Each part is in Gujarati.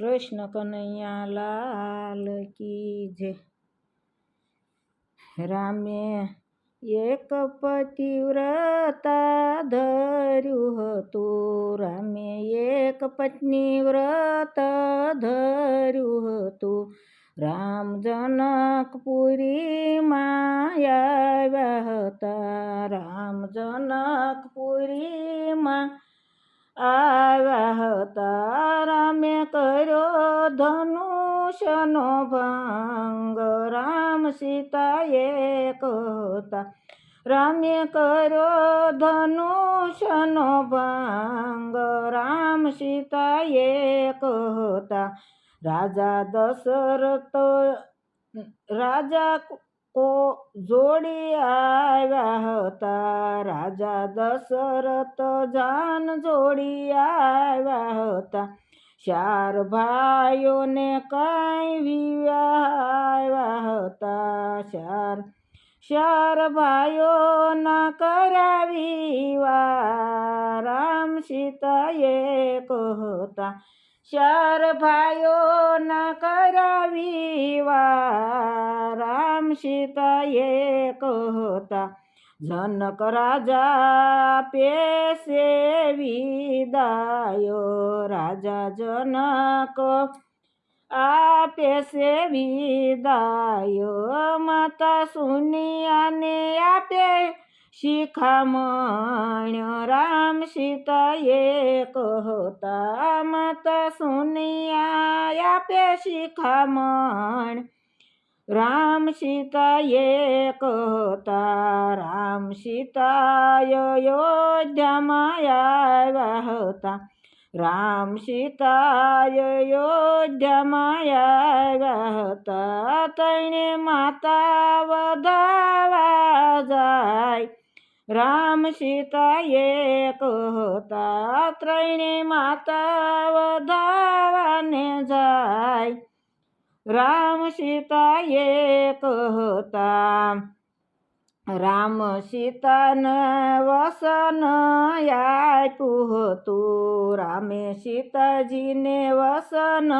કૃષ્ણ કનૈયા લાલ કી જય. રામે એક પતિવ્રતા ધર્યું હતું. રામે એક પત્ની વ્રત ધર્યું હતું. રામ જનકપુરી માયા હતા. રામ જનકપુરીમાં આવ્યા હતા. રામે કર્યો ધનુષનો ભંગ. રામ સીતા એક હતા રામે કર્યો ધનુષનો ભંગ. રામ સીતા એક હતા રાજા દશરથ, રાજા કો જોડી આવ્યા હતા. રાજા દશરથ જાન જોડી આવ્યા હતા. ચાર ભાઈઓને કાંઈ વિવાહ હતા. ચાર ચાર ભાઈઓના કરાવી રામ સીતાએ એક હતા ભાઈઓ ભાઈઓના કરાવી રામ સીતા એક હતા. જનક રાજા પેશે વિદાયો. રાજા જનક આપે છે વિદાયો. માતા સુનિયાને આપે શિખામણ રામ સીતા એક હતા. માતા સુનિયા આપે શિખામણ. રામ સીતા એક હતા. રામ સીતા અયોધ્યામાં આવ્યા હતા. રામ સીતા અયોધ્યામાં આવ્યા હતા. તણે માતા વધાવા જાય. રામ સીતા એક હતા ત્રણે માતા વધાવાને જાય રામ સીતા એક હતા રામ સીતાને વસન આપ્યું હતું રામે સીતાજીને વસન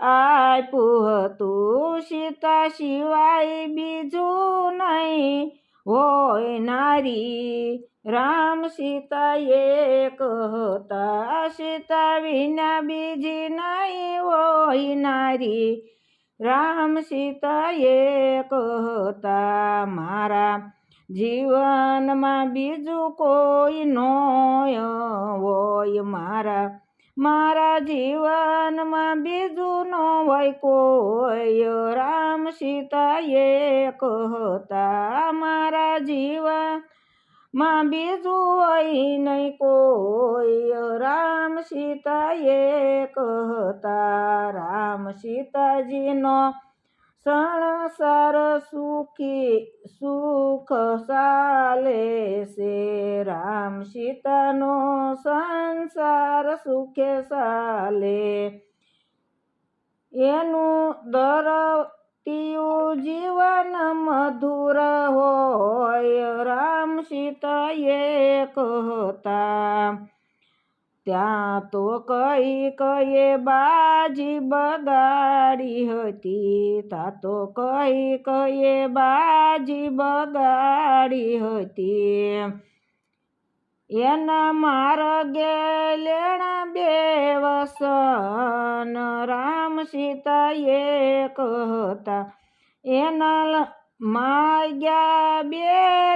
આપ્યું હતું સીતા સિવાય બીજું નહીં હોય નારી, રામ સીતા એક હતા. સીતા વિના બીજી નહીં હોય નારી, રામ સીતા એક હતા. મારા જીવનમાં બીજું કોઈ નો હોય મારા મારા જીવનમાં બીજું નો હોય કોઈ રામ સીતા એક હતા મારા જીવનમાં બીજું હોય નહીં કોઈ રામ સીતા એક હતા રામ સીતાજીનો સંસાર સુખી સુખ સાલે છે રામ સીતાનો સંસાર સુખે સાલે એનું દરતિયું જીવન મધુર હોય રામ સીતા એક હતા ત્યાં તો કઈ કયે બાજી બગાડી હતી. તા તો કઈ કયે બાજી બગાડી હતી. એના માર્ગે લેણા બે વસન રામ સીતા એક હતા એના માગ્યા બે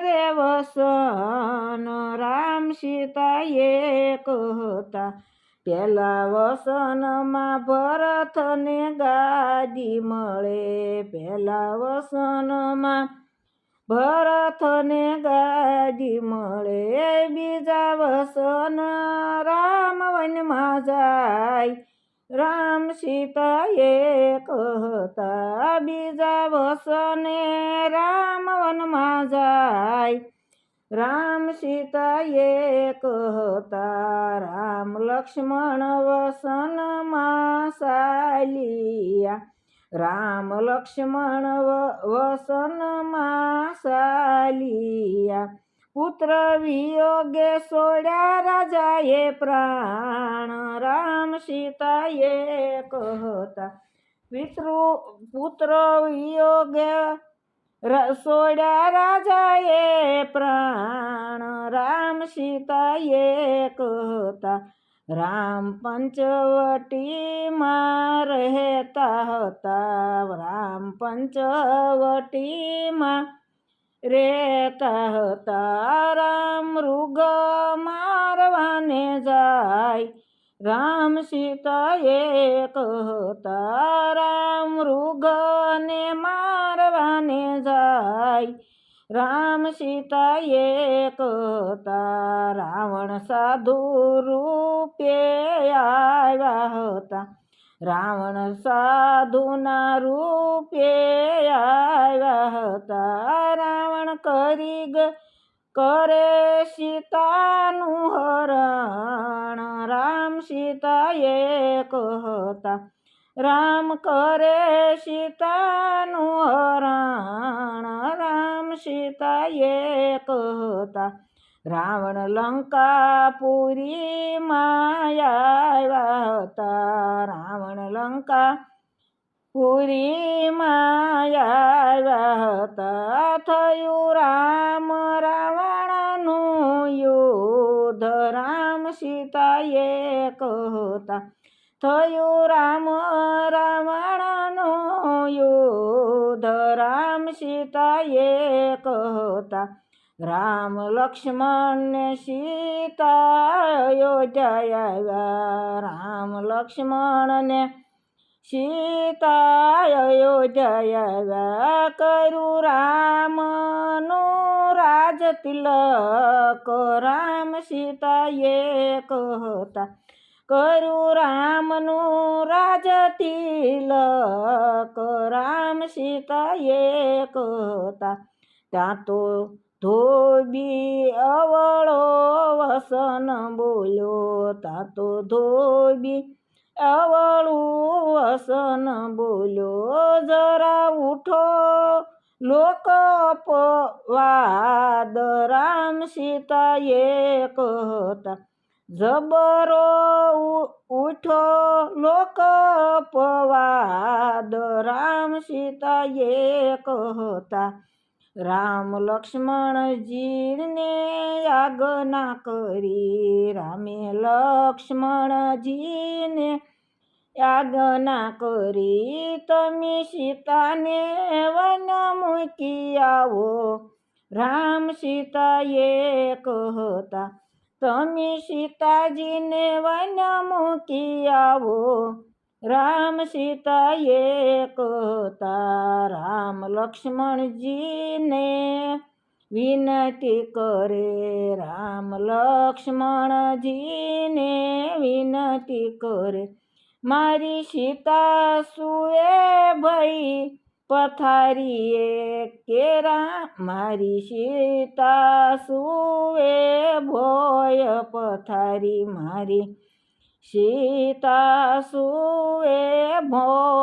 રે વસન રામ સીતા એક હતા પેલા વસનમાં ભરતને ગાદી મળે પેલા વસનમાં ભરતને ગાદી મળે બીજા વસન રામ વનમાં જાય राम सीता एक बिजा बीजा बसने राम वनमा जाय राम सीता एक राम लक्ष्मण वसन मासालिया राम लक्ष्मण वसन मासालिया પુત્ર વિયોગે સોડ્યા રાજાએ પ્રાણ. રામ સીતાએ કહતા હતા પિતૃ પુત્ર વિયોગે સોડ્યા રાજાએ પ્રાણ. રામ સીતાએ કહતા હતા રામ પંચવટીમાં રહેતા હતા. રામ પંચવટીમાં રહેતા હતા રામ મૃગ મારવાને જાય. રામ સીતા એક હતા રામ મૃગને મારવાને જાય. રામ સીતા એક હતા રાવણ સાધુ રૂપે આવ્યા હતા. રાવણ સાધુના રૂપે આવ્યા હતા. રાવણ કરી ગ કરે સીતાનું હરણ. રામ સીતા એક હતા રામ કરે સીતાનું હરણ. રામ સીતા એક હતા રાવણ લંકા પુરીમાં આવ્યા હતા રાવણ લંકા પુરી આવ્યા હતા થયું રામ રાવણનું યુદ્ધ, રામ સીતા એક હતા થયું રામ રાવણનું યુદ્ધ, રામ સીતા એક હતા રામ લક્ષ્મણ ને સીતા અયોધ્યા આવ્યા. રામ લક્ષ્મણ ને સીતા અયોધ્યા આવ્યા. કરું રામનું રાજ તિલક. રામ સીતા એક હતા. કરું રામનું રાજ તિલક. રામ સીતા એક હતા. ત્યાં તો ધોબી અવળો વસન બોલ્યો તા તો ધોબી અવળું વસન બોલ્યો, જરા ઉઠો લોક વાદ રામ સીતા એક હતા જબરો ઉઠો લોક પવાદ રામ સીતા એક હતા રામ લક્ષ્મણજીને આજ્ઞા કરી. રામે લક્ષ્મણજીને આજ્ઞા કરી. તમે સીતાને વન મૂકી આવો. રામ સીતા એક હતા તમે સીતાજીને વન મૂકી આવો. રામ સીતા એકતા, રામ લક્ષ્મણજીને વિનતી કરે. રામ લક્ષ્મણજીને વિનતી કરે. મારી સીતા સુએ ભાઈ પથારીએ કેરા, મારી સીતા સુએ ભોય પથારી. મારી સીતા સુએ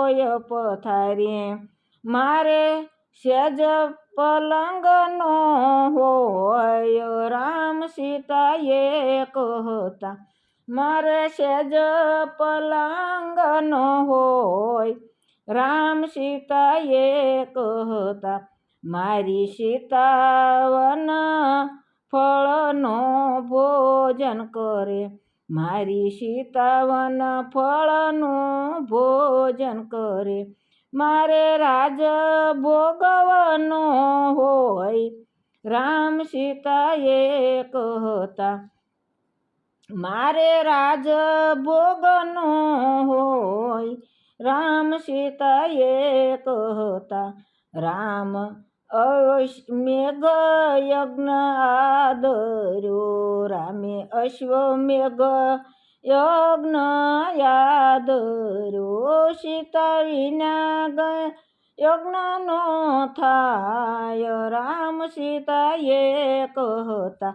ભોય પથારી. મારે સેજ પલંગનો હોય, રામ સીતા એક હતા મારે સેજ પલંગનો હોય, રામ સીતા એક હતા મારી સીતાવન ફળનો ભોજન કરે મારી સીતાવન ફળનું ભોજન કરે. મારે રાજ ભોગવનો હોય. રામ સીતા એક હતા મારે રાજ ભોગનો હોય. રામ સીતા એક હતા રામ અશ્વમેઘ યજ્ઞ આદર્યો રામે અશ્વમેઘ યજ્ઞ યાદર્યો સીતા વિના ગ- યજ્ઞનો થાય રામ સીતા એક હતા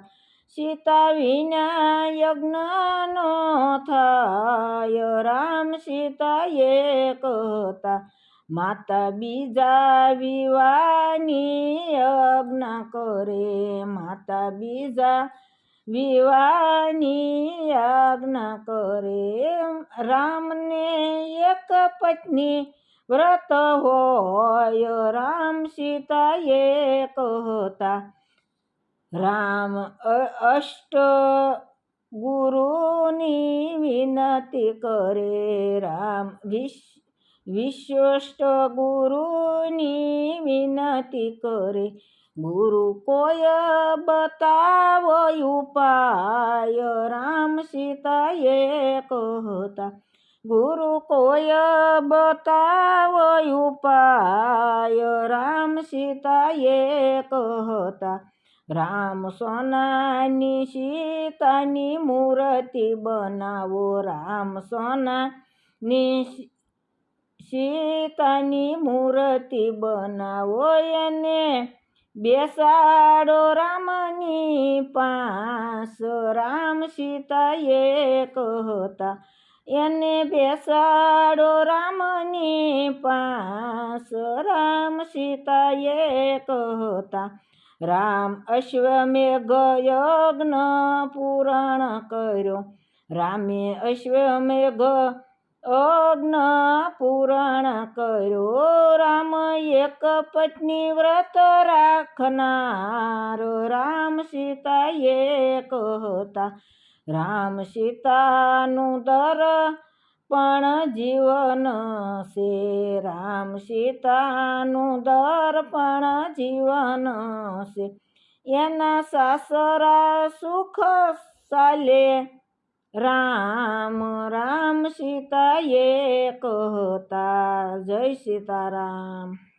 સીતા વિના યજ્ઞનો થાય રામ સીતા એક હતા માતા બીજા વિવાની યજ્ઞ કરે. માતા બીજા વિવાની યજ્ઞ કરે. રામને એક પત્ની વ્રત હોય. રામ સીતા એક હતા રામ અષ્ટ ગુરુની વિનતી કરે. રામ વિશ વિશ્વષ્ટ ગુરુની વિનતી કરે. ગુરુ કોય બતાવો ઉપાય, રામ સીતા એક હતા ગુરુ કોય બતાવો ઉપાય, રામ સીતા એક હતા રામ સોનાની સીતાની મૂર્તિ બનાવો, રામ સોના સી- સીતાની મૂર્તિ બનાવો એને. બેસાડો રામની પાસ. રામ સીતા એક હતા. એને બેસાડો રામની પાસ. રામ સીતા એક હતા. રામ અશ્વમેઘ યજ્ઞ પૂરણ કર્યો. રામે અશ્વમેઘ યજ્ઞ પૂરણ કર્યો, રામ એક પત્ની વ્રત રાખનાર. રામ સીતા એક હતા રામ સીતાનું દર પણ જીવન છે. રામ સીતાનું દર પણ જીવન છે. એના સાસરા સુખ ચાલે. રામ રામ સીતા એક હતા. જય સીતારામ.